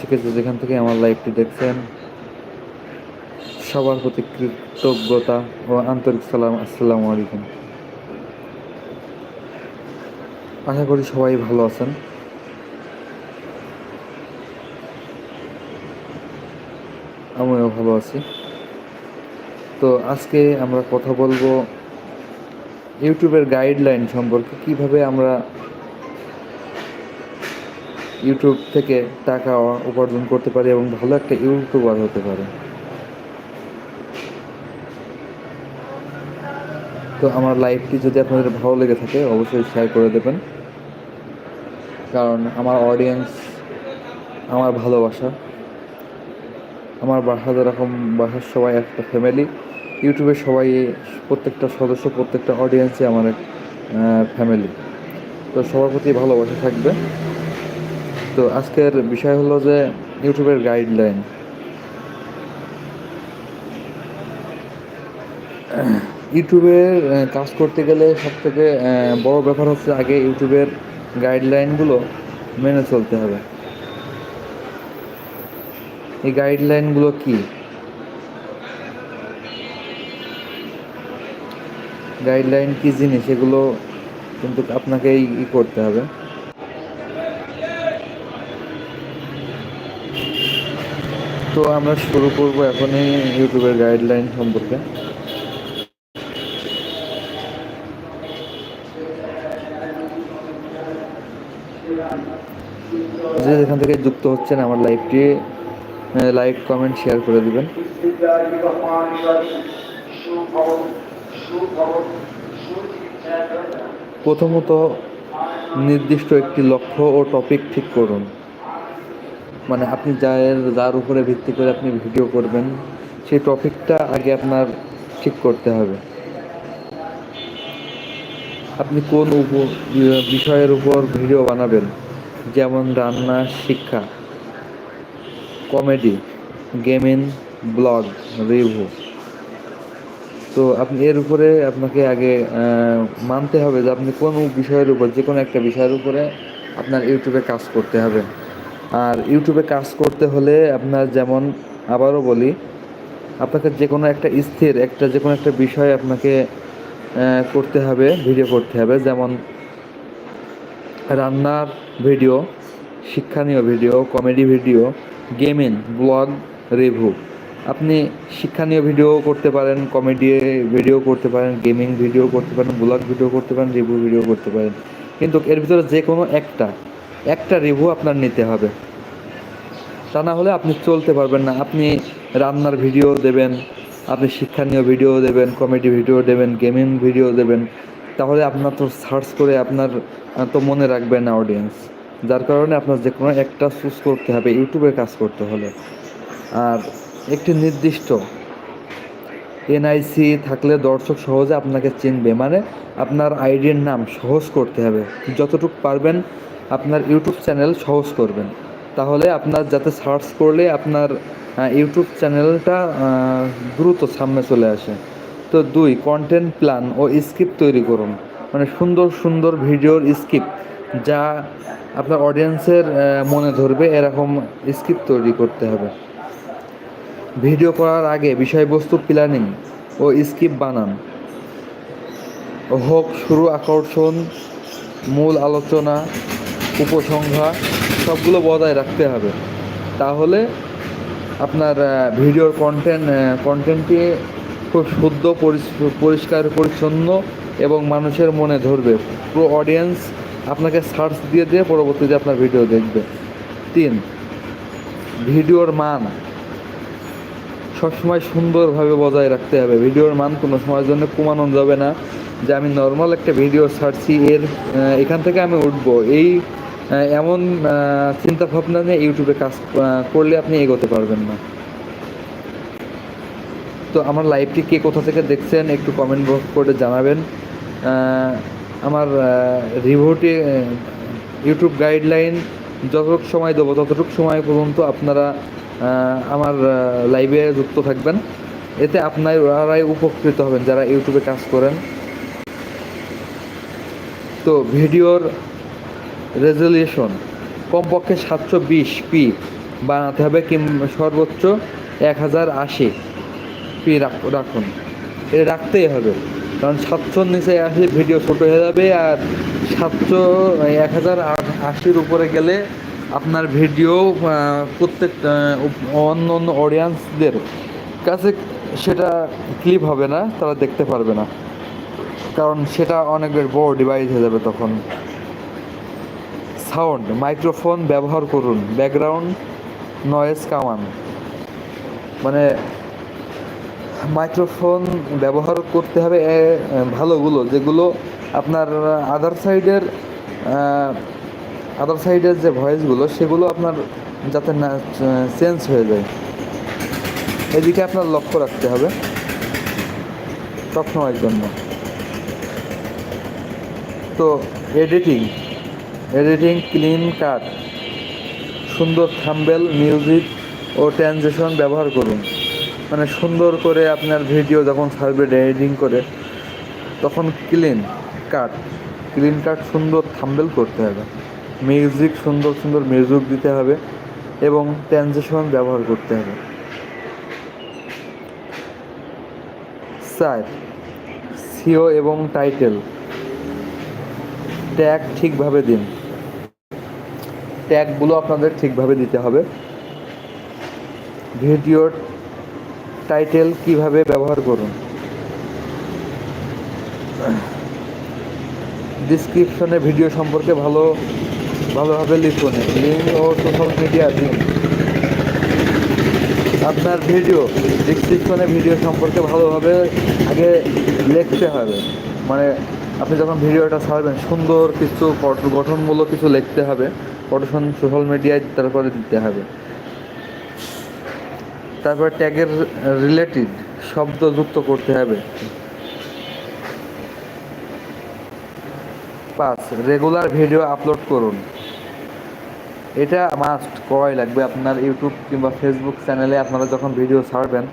থেকে যেখান থেকে আমার লাইভটি দেখছেন, সবার প্রতি কৃতজ্ঞতা ও আন্তরিক সালাম, আসসালামু আলাইকুম। আশা করি সবাই ভালো আছেন। আমিও ভালো আছি। তো আজকে আমরা কথা বলব ইউটিউবের গাইডলাইন সম্পর্কে, কীভাবে আমরা ইউটিউব থেকে টাকা উপার্জন করতে পারি এবং ভালো একটা ইউটিউবার হতে পারে। তো আমার লাইভটি যদি আপনাদের ভালো লেগে থাকে, অবশ্যই শেয়ার করে দেবেন। কারণ আমার অডিয়েন্স আমার ভালোবাসা, আমার বাসা যেরকম, বাসার সবাই একটা ফ্যামিলি ইউটিউবের সবাই, প্রত্যেকটা সদস্য, প্রত্যেকটা অডিয়েন্সই আমার এক ফ্যামিলি তো সবার প্রতি ভালোবাসা থাকবে। তো আজকের বিষয় হলো যে ইউটিউবের গাইডলাইন ইউটিউবের কাজ করতে গেলে সব থেকে বড় ব্যাপার হচ্ছে আগে ইউটিউবের গাইডলাইনগুলো মেনে চলতে হবে। এই গাইডলাইনগুলো কি? গাইডলাইন কি জিনিস? এগুলো কিন্তু আপনাকেই ই করতে হবে। তো আমরা শুরু করব এখনই ইউটিউবের গাইডলাইন সম্পর্কে। যে যেখান থেকে যুক্ত হচ্ছেন আমার লাইভটি লাইক কমেন্ট শেয়ার করে দিবেন। প্রথমত, নির্দিষ্ট একটি লক্ষ্য ও টপিক ঠিক করুন। মানে আপনি যার যার উপরে ভিত্তি করে আপনি ভিডিও করবেন, সেই টপিকটা আগে আপনার ঠিক করতে হবে। আপনি কোন বিষয়ের উপর ভিডিও বানাবেন? যেমন রান্না, শিক্ষা কমেডি গেমিং ব্লগ রিভিউ তো আপনি এর উপরে আপনাকে আগে মানতে হবে যে আপনি কোন বিষয়ের উপর, যে কোনো একটা বিষয়ের উপরে আপনার ইউটিউবে কাজ করতে হবে। আর ইউটিউবে কাজ করতে হলে আপনার যেমন আবারও বলি, আপনাকে যে কোনো একটা স্থির, একটা যে কোনো একটা বিষয় আপনাকে করতে হবে ভিডিও করতে হবে। যেমন রান্নার ভিডিও শিক্ষণীয় video comedy video gaming blog review আপনি শিক্ষণীয় ভিডিও করতে পারেন কমেডি ভিডিও করতে পারেন গেমিং ভিডিও করতে পারেন ব্লগ ভিডিও করতে পারেন রিভিউ ভিডিও করতে পারেন। কিন্তু এর ভিতরে যে কোনো একটা একটা রিভিউ আপনার নিতে হবে। তা না হলে আপনি চলতে পারবেন না। আপনি রান্নার ভিডিও দেবেন, আপনি শিক্ষণীয় ভিডিও দেবেন কমেডি ভিডিও দেবেন গেমিং ভিডিও দেবেন, তাহলে আপনার তো সার্চ করে আপনার তো মনে রাখবে না অডিয়েন্স যার কারণে আপনার যে কোনো একটা চুজ করতে হবে, ইউটিউবে কাজ করতে হলে। আর একটি নির্দিষ্ট এনআইসি থাকলে দর্শক সহজে আপনাকে চিনবে। মানে আপনার আইডির নাম সহজ করতে হবে। যতটুকু পারবেন আপনার ইউটিউব চ্যানেল সহজ করবেন। তাহলে আপনার যাতে সার্চ করলে আপনার ইউটিউব চ্যানেলটা দ্রুত সামনে চলে আসে। তো দুই কন্টেন্ট প্ল্যান ও স্ক্রিপ্ট তৈরি করুন। মানে সুন্দর সুন্দর ভিডিওর স্ক্রিপ্ট যা আপনার অডিয়েন্সের মনে ধরবে, এরকম স্ক্রিপ্ট তৈরি করতে হবে। ভিডিও করার আগে বিষয়বস্তু প্ল্যানিং ও স্ক্রিপ্ট বানান। হোক শুরু আকর্ষণ, মূল আলোচনা উপসংখ্যা সবগুলো বজায় রাখতে হবে। তাহলে আপনার ভিডিওর কন্টেন্ট কন্টেন্টটি খুব শুদ্ধ পরিষ্কার, পরিচ্ছন্ন এবং মানুষের মনে ধরবে। পুরো অডিয়েন্স আপনাকে সার্চ দিয়ে দিয়ে পরবর্তীতে আপনার ভিডিও দেখবে। তিন, ভিডিওর মান। সবসময় সুন্দরভাবে বজায় রাখতে হবে। ভিডিওর মান কোনো সময়ের জন্য কমানো যাবে না। যে আমি নর্মাল একটা ভিডিও ছাড়ছি, এর এখান থেকে আমি উঠবো। এই এমন চিন্তা ভাবনা নিয়ে ইউটিউবে কাজ করলে আপনি এগোতে পারবেন না। তো আমার লাইভটি কে কোথা থেকে দেখছেন একটু কমেন্ট বক্স করে জানাবেন। আমার রিভিউটি ইউটিউব গাইডলাইন যতটুক সময় দেবো ততটুকু সময় পর্যন্ত আপনারা আমার লাইভে যুক্ত থাকবেন। এতে আপনারাই উপকৃত হবেন যারা ইউটিউবে কাজ করেন। তো ভিডিওর রেজলিউশন, কমপক্ষে সাতশো বিশ পি বানাতে হবে কিংবা সর্বোচ্চ এক হাজার আশি পি রাখুন। এটা রাখতেই হবে, কারণ সাতশোর নিচে আসে ভিডিও ছোটো হয়ে যাবে আর সাতশো এক হাজার আশির উপরে গেলে আপনার ভিডিও প্রত্যেক অন্য অন্য অডিয়েন্সদের কাছে সেটা ক্লিপ হবে না, তারা দেখতে পারবে না। কারণ সেটা অনেক বড় ডিভাইস হয়ে যাবে তখন। সাউন্ড, মাইক্রোফোন ব্যবহার করুন, ব্যাকগ্রাউন্ড নয়েজ কামান। মানে মাইক্রোফোন ব্যবহার করতে হবে ভালোগুলো, যেগুলো আপনার আদার সাইডের আদার সাইডের যে ভয়েসগুলো সেগুলো আপনার যাতে না চেঞ্জ হয়ে যায়। এদিকে আপনার লক্ষ্য রাখতে হবে সবসময়ের জন্য। তো এডিটিং এডিটিং, ক্লিন কাট, সুন্দর থাম্বেল, মিউজিক ও ট্রানজেকশন ব্যবহার করুন। মানে সুন্দর করে আপনার ভিডিও যখন সার্ভে এডিটিং করে, তখন ক্লিন কাট। ক্লিন কাট সুন্দর থাম্বেল করতে হবে। মিউজিক সুন্দর সুন্দর মিউজিক দিতে হবে এবং ট্রানজেকশন ব্যবহার করতে হবে। চার সিও এবং টাইটেল। ট্যাগ ঠিকভাবে দিন। ট্যাগগুলো আপনাদের ঠিকভাবে দিতে হবে। ভিডিওর টাইটেল কীভাবে ব্যবহার করুন। ডিসক্রিপশনে ভিডিও সম্পর্কে ভালো, ভালোভাবে লিখুন। লিঙ্ক ও সোশ্যাল মিডিয়া দিন। আপনার ভিডিও, ডিসক্রিপশনে ভিডিও সম্পর্কে ভালোভাবে আগে লিখতে হবে। মানে আপনি যখন ভিডিওটা ছাড়বেন, সুন্দর কিছু গঠনমূলক কিছু লিখতে হবে। পটোশন সোশ্যাল মিডিয়ায় তারপরে দিতে হবে। তারপর ট্যাগের রিলেটেড শব্দ যুক্ত করতে হবে। পাঁচ রেগুলার ভিডিও আপলোড করুন। এটা মাস্ট করাই লাগবে আপনার ইউটিউব কিংবা ফেসবুক চ্যানেলে আপনারা যখন ভিডিও ছাড়বেন,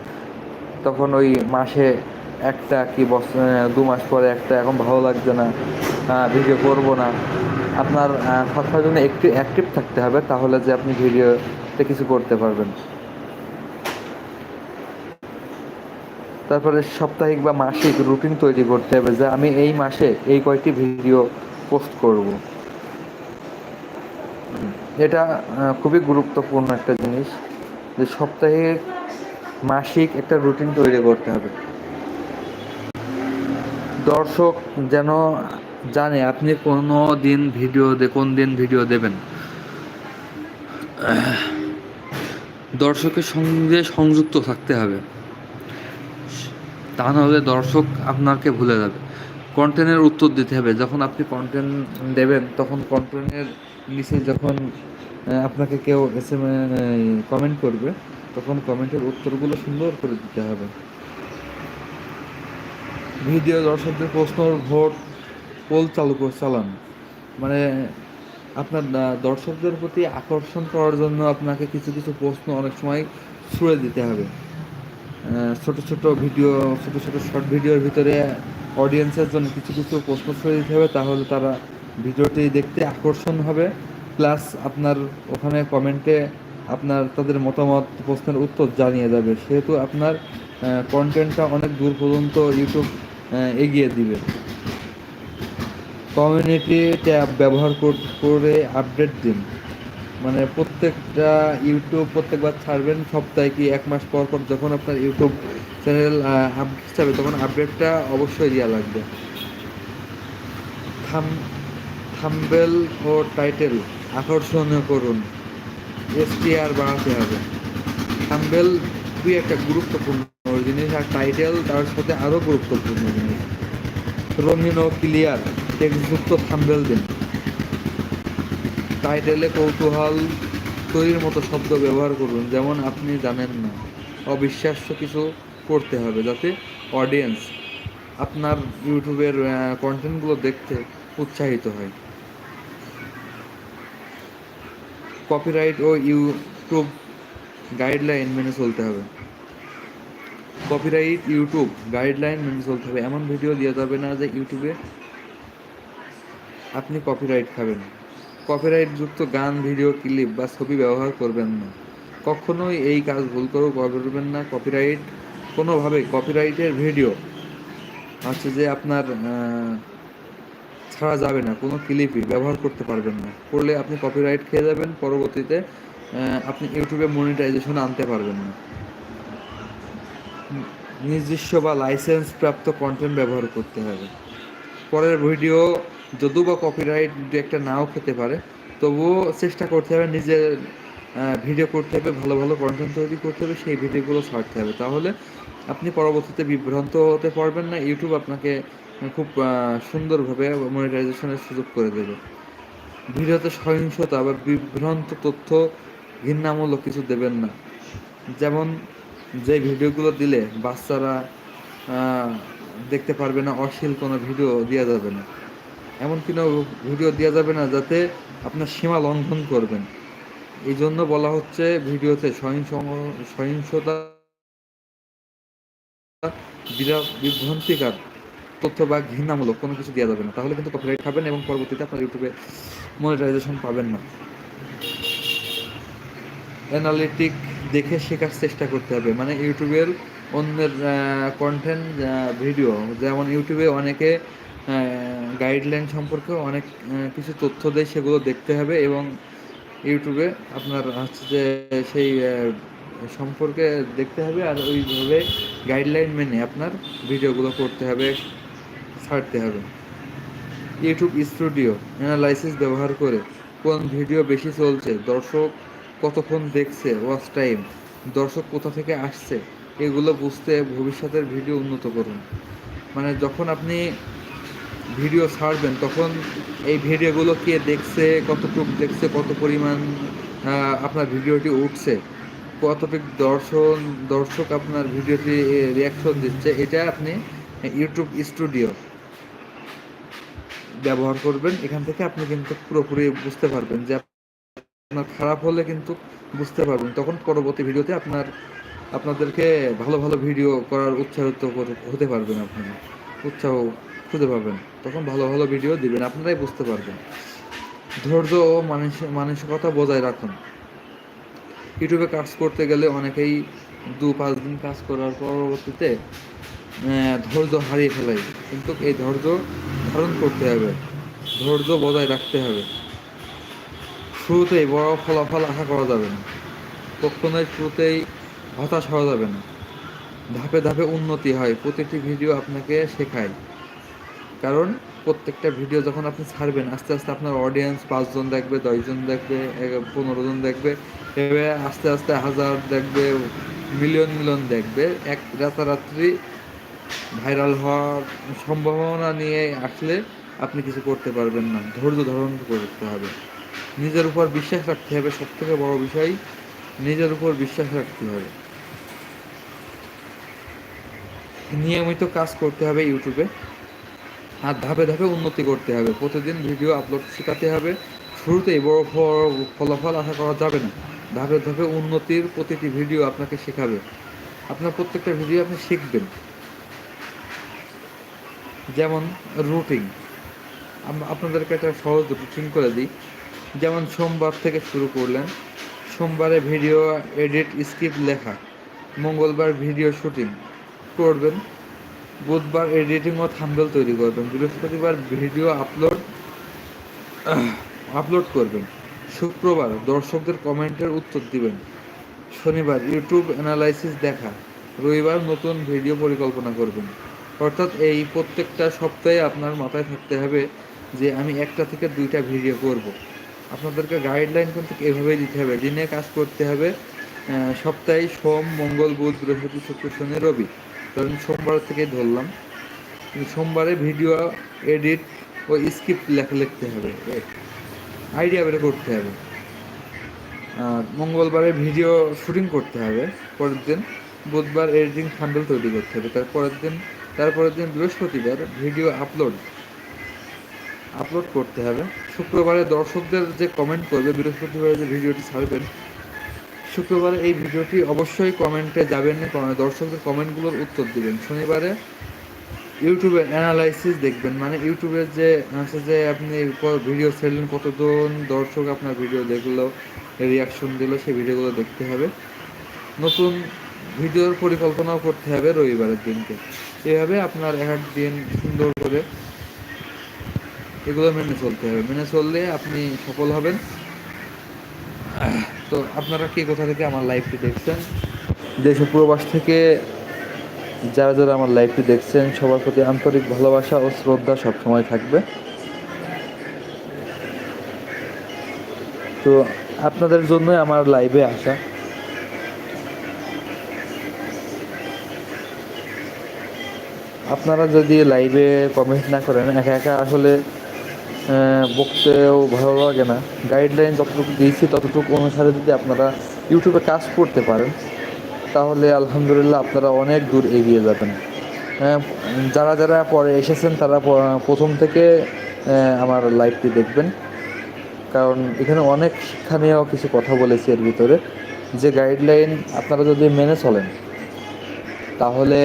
তখন ওই মাসে একটা কি বছর দু মাস পরে একটা, এখন ভালো লাগছে না ভিডিও করব না। আপনার সবসময়ের জন্য একটু অ্যাক্টিভ থাকতে হবে, তাহলে যে আপনি ভিডিওতে কিছু করতে পারবেন। তারপরে সাপ্তাহিক বা মাসিক রুটিন তৈরি করতে হবে যে আমি এই মাসে এই কয়েকটি ভিডিও পোস্ট করব। এটা খুবই গুরুত্বপূর্ণ একটা জিনিস যে সপ্তাহে মাসিক একটা রুটিন তৈরি করতে হবে। দর্শক যেন জানে আপনি কোনো দিন ভিডিও কোন দিন ভিডিও দেবেন। দর্শকের সঙ্গে সংযুক্ত থাকতে হবে। তা নাহলে দর্শক আপনাকে ভুলে যাবে। কন্টেন্টের উত্তর দিতে হবে। যখন আপনি কন্টেন্ট দেবেন, তখন কন্টেন্টের নিচে যখন আপনাকে কেউ এস এম কমেন্ট করবে, তখন কমেন্টের উত্তরগুলো সুন্দর করে দিতে হবে। ভিডিও দর্শকদের প্রশ্ন, ভোট পোল চালু করে চালান মানে আপনার দর্শকদের প্রতি আকর্ষণ করার জন্য আপনাকে কিছু কিছু প্রশ্ন অনেক সময় ছুড়ে দিতে হবে। ছোট ছোট ভিডিও, ছোট ছোট শর্ট ভিডিওর ভিতরে অডিয়েন্সের জন্য কিছু কিছু প্রশ্ন ছুড়ে দিতে হবে, তাহলে তারা ভিডিওটি দেখতে আকর্ষণ হবে। প্লাস আপনার ওখানে কমেন্টে আপনার, তাদের মতামত, প্রশ্নের উত্তর জানিয়ে যাবে। সেহেতু আপনার কন্টেন্টটা অনেক দূর পর্যন্ত ইউটিউব এগিয়ে দিবে। কমিউনিটি ট্যাব ব্যবহার করে আপডেট দিন। মানে প্রত্যেকটা ইউটিউব প্রত্যেকবার ছাড়বেন সপ্তাহে কি এক মাস পর পর যখন আপনার ইউটিউব চ্যানেল আপডেট যাবে তখন আপডেটটা অবশ্যই দেওয়া লাগবে। থাম, থাম্বেল ও টাইটেল আকর্ষণীয় করুন। এসটিআর বাড়াতে হবে। থাম্বেল খুবই একটা গুরুত্বপূর্ণ জিনিস আর টাইটেল তার সাথে আরও গুরুত্বপূর্ণ জিনিস। রঙিন ও ক্লিয়ার টেক্সযুক্ত থাম্বেল দিন। টাইটেলে কৌতূহল, তৈরির মতো শব্দ ব্যবহার করুন, যেমন আপনি জানেন না। অবিশ্বাস্য কিছু করতে হবে যাতে অডিয়েন্স আপনার ইউটিউবের কন্টেন্টগুলো দেখতে উৎসাহিত হয়। কপিরাইট ও ইউটিউব গাইডলাইন মেনে চলতে হবে। কপিরাইট ইউটিউব গাইডলাইন মেনে চলতে হবে। এমন ভিডিও দেওয়া যাবে না যে ইউটিউবে আপনি কপিরাইট খাবেন। কপিরাইটযুক্ত গান ভিডিও ক্লিপ বা ছবি ব্যবহার করবেন না। কখনোই এই কাজ ভুল করেও করবেন না। কপিরাইট কোনোভাবেই কপিরাইটের ভিডিও হচ্ছে যে আপনার ছাড়া যাবে না, কোনো ক্লিপই ব্যবহার করতে পারবেন না। করলে আপনি কপিরাইট খেয়ে যাবেন, পরবর্তীতে আপনি ইউটিউবে মনিটাইজেশন আনতে পারবেন না। নিজস্ব বা লাইসেন্স প্রাপ্ত কন্টেন্ট ব্যবহার করতে হবে। পরের ভিডিও যদিও বা কপিরাইট দু একটা নাও খেতে পারে, তবুও চেষ্টা করতে হবে, নিজের ভিডিও করতে হবে, ভালো ভালো কন্টেন্ট তৈরি করতে হবে, সেই ভিডিওগুলো ছাড়তে হবে। তাহলে আপনি পরবর্তীতে বিভ্রান্ত হতে পারবেন না ইউটিউব আপনাকে খুব সুন্দরভাবে মনিটাইজেশনের সুযোগ করে দেবে। ভিডিওতে সহিংসতা বা বিভ্রান্ত তথ্য ঘৃণামূলক কিছু দেবেন না। যেমন যে ভিডিওগুলো দিলে বাচ্চারা দেখতে পারবে না, অশ্লীল কোনো ভিডিও দেওয়া যাবে না। এমন কোনো ভিডিও দেওয়া যাবে না যাতে আপনার সীমা লঙ্ঘন করবেন। এই জন্য বলা হচ্ছে ভিডিওতে সহিংস সহিংসতা বিভ্রান্তিকার তথ্য বা ঘৃণামূলক কোনো কিছু দেওয়া যাবে না। তাহলে কিন্তু কপিরাইট খাবেন এবং পরবর্তীতে আপনার ইউটিউবে মনিটাইজেশন পাবেন না। অ্যানালিটিক দেখে শেখার চেষ্টা করতে হবে। মানে ইউটিউবের অন্যের কন্টেন্ট ভিডিও যেমন ইউটিউবে অনেকে গাইডলাইন সম্পর্কে অনেক কিছু তথ্য দেয়, সেগুলো দেখতে হবে এবং ইউটিউবে আপনার হচ্ছে যে সেই সম্পর্কে দেখতে হবে আর ওইভাবে গাইডলাইন মেনে আপনার ভিডিওগুলো করতে হবে, ছাড়তে হবে। ইউটিউব স্টুডিও অ্যানালাইসিস ব্যবহার করে কোন ভিডিও বেশি চলছে, দর্শক কতক্ষণ দেখছে ওয়াচ টাইম দর্শক কোথা থেকে আসছে, এগুলো বুঝতে ভবিষ্যতের ভিডিও উন্নত করুন। মানে যখন আপনি ভিডিও ছাড়বেন, তখন এই ভিডিওগুলো কে দেখছে, কতটুক দেখছে, কত পরিমাণ আপনার ভিডিওটি উঠছে, কতটুক দর্শন, দর্শক আপনার ভিডিওটি রিয়াকশন দিচ্ছে, এটা আপনি ইউটিউব স্টুডিও ব্যবহার করবেন, এখান থেকে আপনি কিন্তু পুরোপুরি বুঝতে পারবেন যে আপনার খারাপ হলে কিন্তু বুঝতে পারবেন, তখন পরবর্তী ভিডিওতে আপনার, আপনাদেরকে ভালো ভালো ভিডিও করার উৎসাহিত হতে পারবেন আপনি, উৎসাহ খুঁজে পাবেন। তখন ভালো ভালো ভিডিও দিবেন, আপনারাই বুঝতে পারবেন। ধৈর্য ও মানসিক মানসিকতা বজায় রাখুন। ইউটিউবে কাজ করতে গেলে অনেকেই দু পাঁচ দিন কাজ করার পরবর্তীতে ধৈর্য হারিয়ে ফেলে। কিন্তু এই ধৈর্য ধারণ করতে হবে। ধৈর্য বজায় রাখতে হবে। শুরুতেই বড় ফলাফল আশা করা যাবে না। কখনোই শুরুতেই হতাশ হওয়া যাবে না। ধাপে ধাপে উন্নতি হয়। প্রতিটি ভিডিও আপনাকে শেখায়। কারণ প্রত্যেকটা ভিডিও যখন আপনি ছাড়বেন, আস্তে আস্তে আপনার অডিয়েন্স পাঁচজন দেখবে, দশজন দেখবে পনেরো জন দেখবে এভাবে আস্তে আস্তে হাজার দেখবে মিলিয়ন মিলিয়ন দেখবে। এক রাতারাত্রি ভাইরাল হওয়ার সম্ভাবনা নিয়ে আসলে আপনি কিছু করতে পারবেন না। ধৈর্য ধারণ করতে হবে। নিজের উপর বিশ্বাস রাখতে হবে। সব থেকে বড় বিষয়, নিজের উপর বিশ্বাস রাখতে হবে। নিয়মিত কাজ করতে হবে ইউটিউবে। আর ধাপে ধাপে উন্নতি করতে হবে। প্রতিদিন ভিডিও আপলোড শেখাতে হবে। শুরুতেই বড় ফলাফল আশা করা যাবে না। ধাপে ধাপে উন্নতির প্রতিটি ভিডিও আপনাকে শেখাবে। আপনার প্রত্যেকটা ভিডিও আপনি শিখবেন। যেমন রুটিন। আপনাদেরকে একটা সহজ রুটিন করে দিই। যেমন সোমবার থেকে শুরু করলেন। সোমবারে ভিডিও এডিট স্ক্রিপ্ট লেখা। মঙ্গলবার ভিডিও শুটিং করবেন। বুধবার এডিটিং ও থাম্বেল তৈরি করবেন। বৃহস্পতিবার ভিডিও আপলোড আপলোড করবেন। শুক্রবার দর্শকদের কমেন্টের উত্তর দিবেন। শনিবার ইউটিউব অ্যানালাইসিস দেখা। রবিবার নতুন ভিডিও পরিকল্পনা করবেন। অর্থাৎ এই প্রত্যেকটা সপ্তাহে আপনার মাথায় থাকতে হবে যে আমি একটা থেকে দুইটা ভিডিও করব। আপনাদেরকে গাইডলাইন কিন্তু এভাবেই দিতে হবে। দিনে কাজ করতে হবে সপ্তাহে সোম, মঙ্গল, বুধ, বৃহস্পতি, শুক্র, শনি, রবি। ধরুন সোমবার থেকেই ধরলাম। সোমবারে ভিডিও এডিট ও স্ক্রিপ্ট লেখা লিখতে হবে। আইডিয়া বের করতে হবে। আর মঙ্গলবারে ভিডিও শুটিং করতে হবে পরের দিন। বুধবার এডিটিং ফান্ডেল তৈরি করতে হবে। তারপরের দিন তারপরের দিন বৃহস্পতিবার ভিডিও আপলোড আপলোড করতে হবে। শুক্রবারে দর্শকদের যে কমেন্ট করবে, বৃহস্পতিবারে যে ভিডিওটি ছাড়বেন শুক্রবারে এই ভিডিওটি অবশ্যই কমেন্টে যাবেন দর্শকদের কমেন্টগুলোর উত্তর দিবেন। শনিবারে ইউটিউবের অ্যানালাইসিস দেখবেন মানে ইউটিউবের যে আছে যে আপনি ভিডিও ছেড়লেন, কতজন দর্শক আপনার ভিডিও দেখল রিয়াকশন দিল, সেই ভিডিওগুলো দেখতে হবে। নতুন ভিডিওর পরিকল্পনাও করতে হবে রবিবারের দিনকে। এভাবে আপনার এক দিন সুন্দর করে এগুলো মেনে চলতে হবে। মেনে চললে আপনি সফল হবেন। তো আপনারা কে কোথা থেকে আমার লাইভটি দেখছেন? দেশ ও প্রবাস থেকে যারা যারা আমার লাইভটি দেখছেন, সবার প্রতি আন্তরিক ভালোবাসা ও শ্রদ্ধা সবসময় থাকবে। তো আপনাদের জন্যই আমার লাইভে আসা। আপনারা যদি লাইভে কমেন্ট না করেন, একা একা আসলে বকতেও ভালো লাগে না। গাইডলাইন যতটুকু দিয়েছি, ততটুকু অনুসারে যদি আপনারা ইউটিউবে কাজ করতে পারেন, তাহলে আলহামদুলিল্লাহ আপনারা অনেক দূর এগিয়ে যাবেন। যারা যারা পরে এসেছেন, তারা প্রথম থেকে আমার লাইভটি দেখবেন। কারণ এখানে অনেক শিক্ষণীয় কিছু কথা বলেছি এর ভিতরে। যে গাইডলাইন আপনারা যদি মেনে চলেন, তাহলে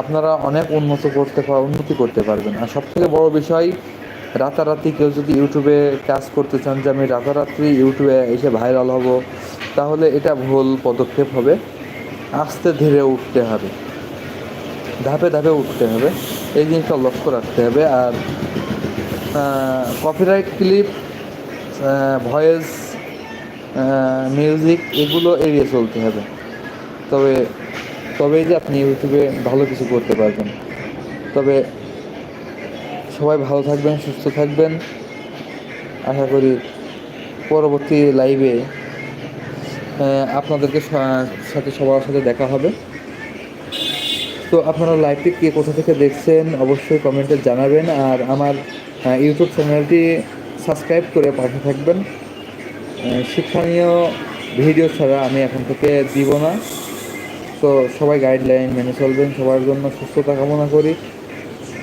আপনারা অনেক উন্নত করতে উন্নতি করতে পারবেন। আর সব থেকে বড় বিষয় রাতারাতি কেউ যদি ইউটিউবে কাজ করতে চান যে আমি রাতারাতি ইউটিউবে এসে ভাইরাল হব, তাহলে এটা ভুল পদক্ষেপ হবে। আস্তে ধীরে উঠতে হবে। ধাপে ধাপে উঠতে হবে। এই জিনিসটা লক্ষ্য রাখতে হবে। আর কপিরাইট ক্লিপ ভয়েস মিউজিক এগুলো এড়িয়ে চলতে হবে। তবে, তবেই যে আপনি ইউটিউবে ভালো কিছু করতে পারবেন। তবে সবাই ভালো থাকবেন, সুস্থ থাকবেন। আশা করি পরবর্তী লাইভে আপনাদেরকে সাথে সবার সাথে দেখা হবে। তো আপনারা লাইভটি কে কোথা থেকে দেখছেন অবশ্যই কমেন্টে জানাবেন। আর আমার ইউটিউব চ্যানেলটি সাবস্ক্রাইব করে পাশে থাকবেন। শিক্ষণীয় ভিডিও ছাড়া আমি এখন থেকে দিব না। তো সবাই গাইডলাইন মেনে চলবেন, সবার জন্য সুস্থতা কামনা করি।